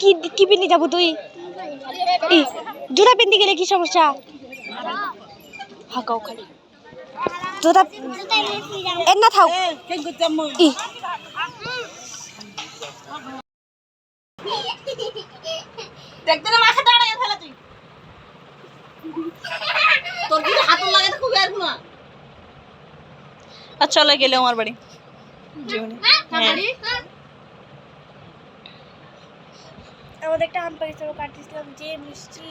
কি কি যাব তুই? জুতা পিন্ধি গেলে কি সমস্যা? হাঁকাও খালি। না দেখতে না ফেলা তুই। তোর কি হাত লাগে তো খুব আর না। আর চলে গেলে আমার বাড়ি। জীবনে। হ্যাঁ। আমাদের একটা আম কাটিয়েছিলাম যে মিষ্টি।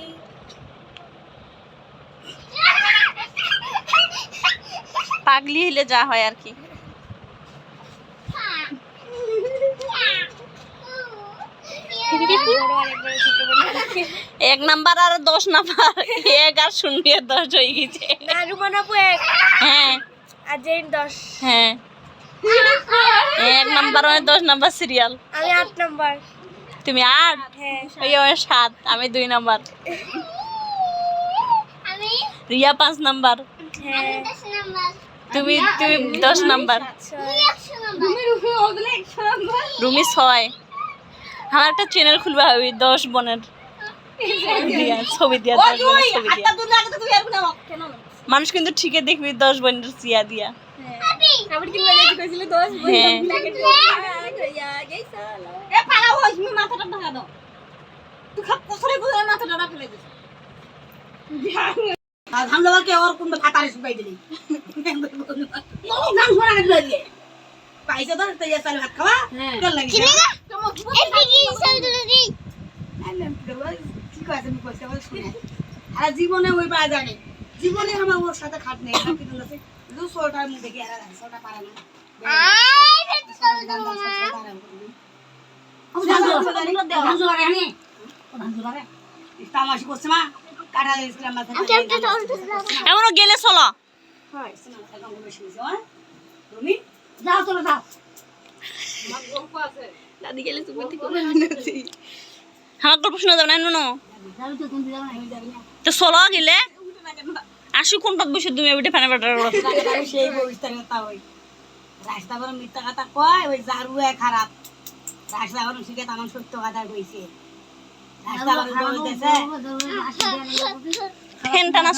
পাগলি হলে যা হয় আর কি। বড় এক নাম্বার আর দশ নাম্বার। এক আর শূন্য দশ হয়ে গেছে। হ্যাঁ। আর জেন দশ। হ্যাঁ। এক নাম্বার মানে দশ নাম্বার সিরিয়াল আমি আট নাম্বার। তুমি আট? হ্যাঁ সাত। আমি দুই নাম্বার। রিয়া পাঁচ নাম্বার। হ্যাঁ। তুমি তুমি দশ নাম্বার। রুমি ছয়। আমার একটা চ্যানেল খুলবে হবে দশ বোনের। ছবি দিয়া দশ বোনের ছবি দিয়া হাতটা দূর লাগে তো খুব আর না কেন মানুষ কিন্তু ঠিকই দেখবি দশ বোনের চিয়া দিয়া আবার কি লাগে কইছিল দশ হ্যাঁ এ পালা হইস মি মাথাটা ঢাকা দাও তুই খাপ কসরে বুঝে মাথাটা ঢাকা ফেলে দিস আর हम लोग के और कुंभ फातारे सुकाई दिली नाम सुना के दिले पैसा तो तैयार साल भात खावा कर लगी চিনেগা? এই পিগি সব আমি শুনে। আর জীবনে ওই পাওয়া জানে। জীবনে আমার ওর সাথে খাট নেই তুমি আছে দু কি আর পারে না। এমনও গেলে চলো। যাও চলো যাও। তুমি আমার গল্প শোনা যাবে না নুনো? তো চলো গেলে? আসু কোনটাত বসে তুমি ওইটা ফেনে বেটার সেই ভবিষ্যতের ওই রাস্তা বড় মিথ্যা কথা কয় ওই জারু খারাপ। রাস্তা বড় শিখে তেমন সত্য কথা কইছে রাস্তা বড়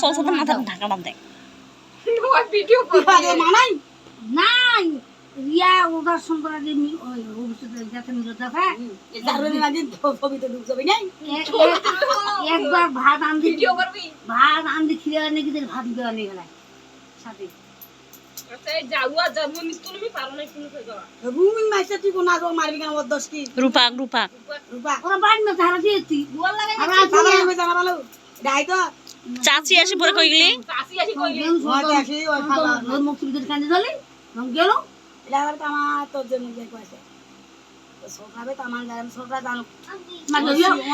চলছে মাথা ঢাকাটা দেয় মানাই? নাই। ওটার সম্পর্কে নি- ওই ভবিষ্যতে যাতে নিরোধ থাকে জারু মাঝে ছবি তো ঢুকছে নাই এ- এ- একবার ভাত আনতে ভাত আনতে খিরে আনে কি ভাত দেওয়া নিয়ে সাথে। রূপাক রূপাক ওরা বাড়ি না তারা চাচি আসি পরে আসি কান্দে গেল। জানো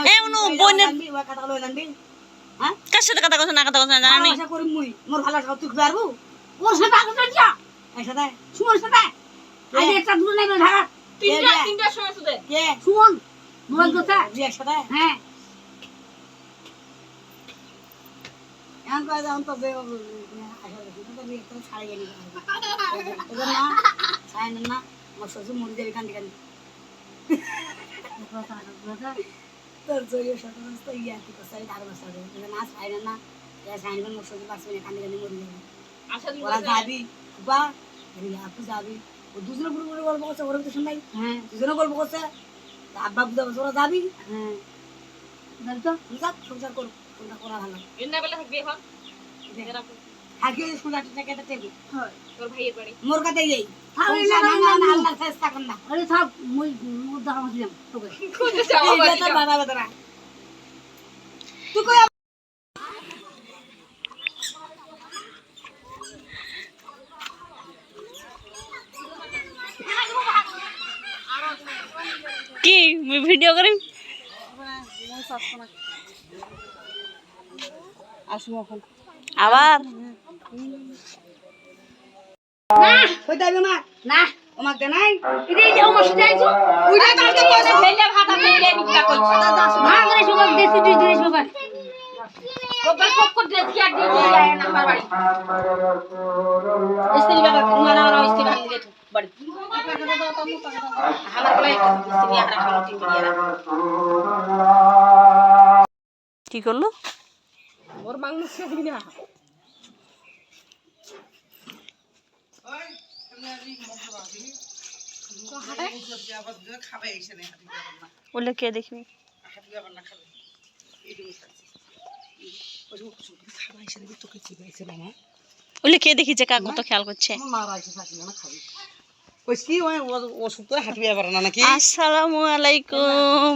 এ উনু বোনের জানবি ওই কথা লই জানবি হ্যাঁ কার সাথে কথা কথা না কথা কথা জানি আশা করি মুই মোর ভালো সব তুই পারব ওর সাথে আগে তো যা একসাথে সুমন সাথে আজ একটা দুটো নেই ঢাকা তিনটা তিনটা কে সুমন মোবাইল কথা জি একসাথে হ্যাঁ এখন কয় যাও তো আশা করি তো ছাড়ে গেলি না ছাড়ে না আমার শ্বশুর মরে যাবে কান্দি কান্দি তোর জয়ীয় সদস্য তো ইয়া কি করছে বছর না ছাড়ে না ইয়া ছাড়ে না মোর শ্বশুর বাঁচবে না কান্দি কান্দি মরে যাবে ওরা যাবি বা আপু যাবি ও দুজনে পুরো পুরো গল্প করছে ওরা তো শুনলাই হ্যাঁ দুজনে গল্প করছে আব্বা বুঝা বছর ওরা যাবি হ্যাঁ বল তো যাক সংসার করো কোনটা করা ভালো আগে সংসার টাকা আল্লাহ চেষ্টা কর না। আরে থাক মই মোর দেখা মাসলাম তোকে। এই বাবা তুই কই কি? মুই ভিডিও করিম আসুন এখন আবার? কি করল? ওর মাংস খেয়ে না বললে কে দেখবি? বললে কে দেখিছে কাকু তো খেয়াল করছে? আসসালামু আলাইকুম।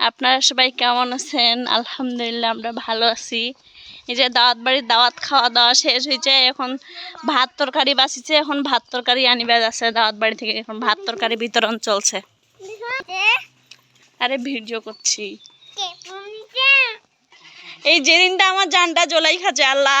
আপনারা সবাই কেমন আছেন? আলহামদুলিল্লাহ আমরা ভালো আছি। এই যে দাওয়াত বাড়ির দাওয়াত খাওয়া দাওয়া শেষ হয়েছে এখন ভাত তরকারি বাসিছে এখন ভাত তরকারি আনিবে যাচ্ছে দাওয়াত বাড়ি থেকে, এখন ভাত তরকারি বিতরণ চলছে। আরে ভিডিও করছি। এই যেদিনটা আমার জানটা জ্বলাই খাচ্ছে, আল্লাহ।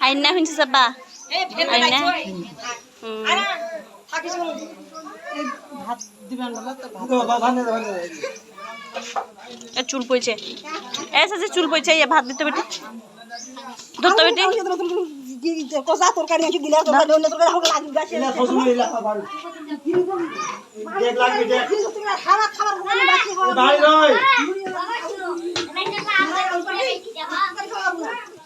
আইনা শুনছে চাবা আইনা হুম। ভাত দিবেন বলে তো ভাত এ চুল পইছে এ সাথে চুল পইছে ইয়ে ভাত দিতে বেটি ধরতে বেটি কষা তরকারি আছে দিলে তরকারি অন্য তরকারি আমাকে লাগবে গাছে খাবার খাবার ওখানে বাকি হয়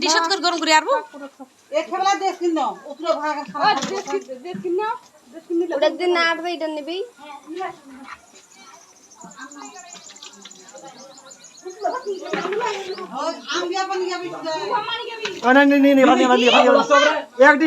ডিশত করে গরম করে আরবো? এ খেলা দেশ কিন ওতরে ভাড়া খারাপ ওটার দিন না আটবে এটা নেবেই আমি দিয়া পানি যাবি একটি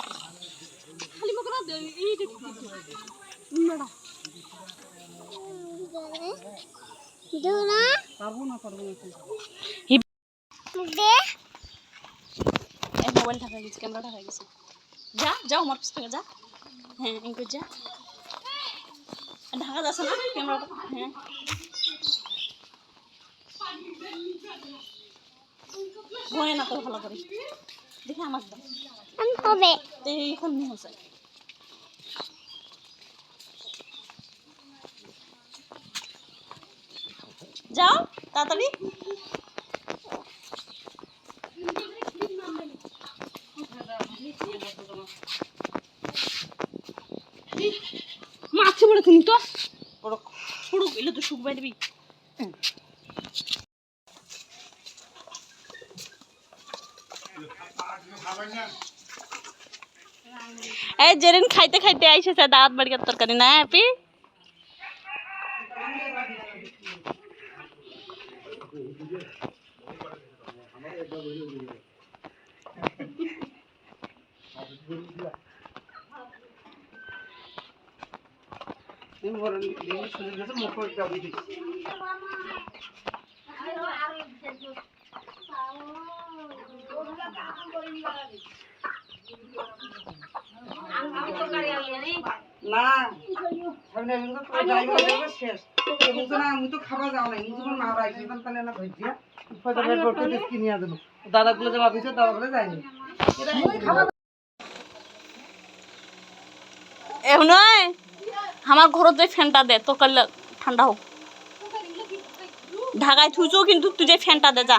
মোবাইল ঢাকা গেছে। ক্যামেরা ঢাকা গেছে যা যাও আমার পিছনে যা। হ্যাঁ যা। ঢাকা যাচ্ছে না ক্যামেরাটা হ্যাঁ। ভয় না করে ভালো করে দেখে আমার দাও হবে তো এইখান নিয়ে যাও, তাড়াতাড়ি। পড়ে তুমি তো। এলে তো বাইরবি এই যেদিন খাইতে খাইতে আইসেছে, দাঁত বাড়ির তরকারি, না হ্যাপি শেষ। তো না আমি তো খাবার যাও না আমি যখন মা রাইছি তখন তাহলে না ভেজিয়া ফটো বের করতে দিস কি নিয়ে দেবো। দাদা গুলো যাওয়া দিছে দাদা গুলো যায়নি এখন নয়? আমার ঘরত যে ফ্যানটা দে তোর কালে ঠান্ডা হোক। ঢাকায় থুইছো কিন্তু তুই যে ফ্যানটা দে, যা।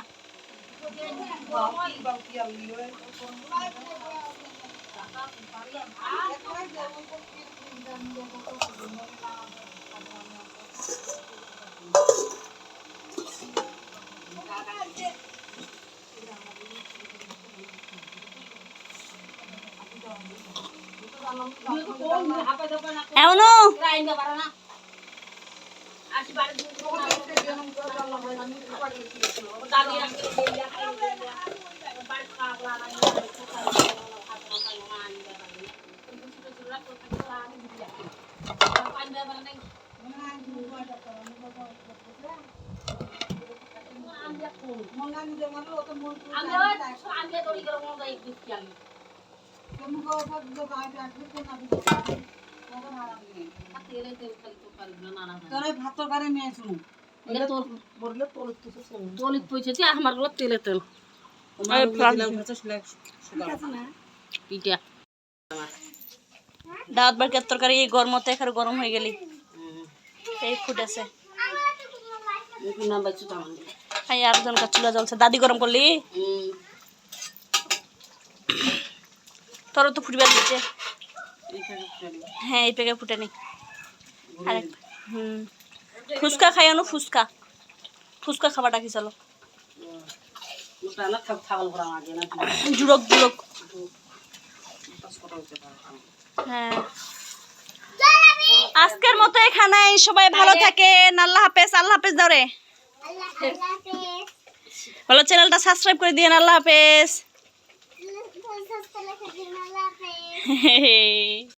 ভাত তরকারি নিয়ে শুনো বললে তোর তো শুনো তলিত পয়সা তুই আমারগুলো তেলে তেল। পিঠা। দাঁত বাড়ির তরকারি এই গরমতে এখানে গরম হয়ে গেলি। এই ফুটেছে তো আর জনকার চুলা জ্বলছে। দাদি গরম করলি? তোর তো ফুটবে। দিচ্ছে হ্যাঁ এই পেকে ফুটে নি আরেক হুম। ফুচকা খাই আনো ফুচকা। ফুচকা খাবারটা কি চলো। থাক জুড়ক জুড়ক। হ্যাঁ। আজকের মতো এখানে সবাই ভালো থাকেন। আল্লাহ হাফেজ আল্লাহ হাফেজ দাও রে ভালো চ্যানেলটা সাবস্ক্রাইব করে দিন আল্লাহ হাফেজ। Hey.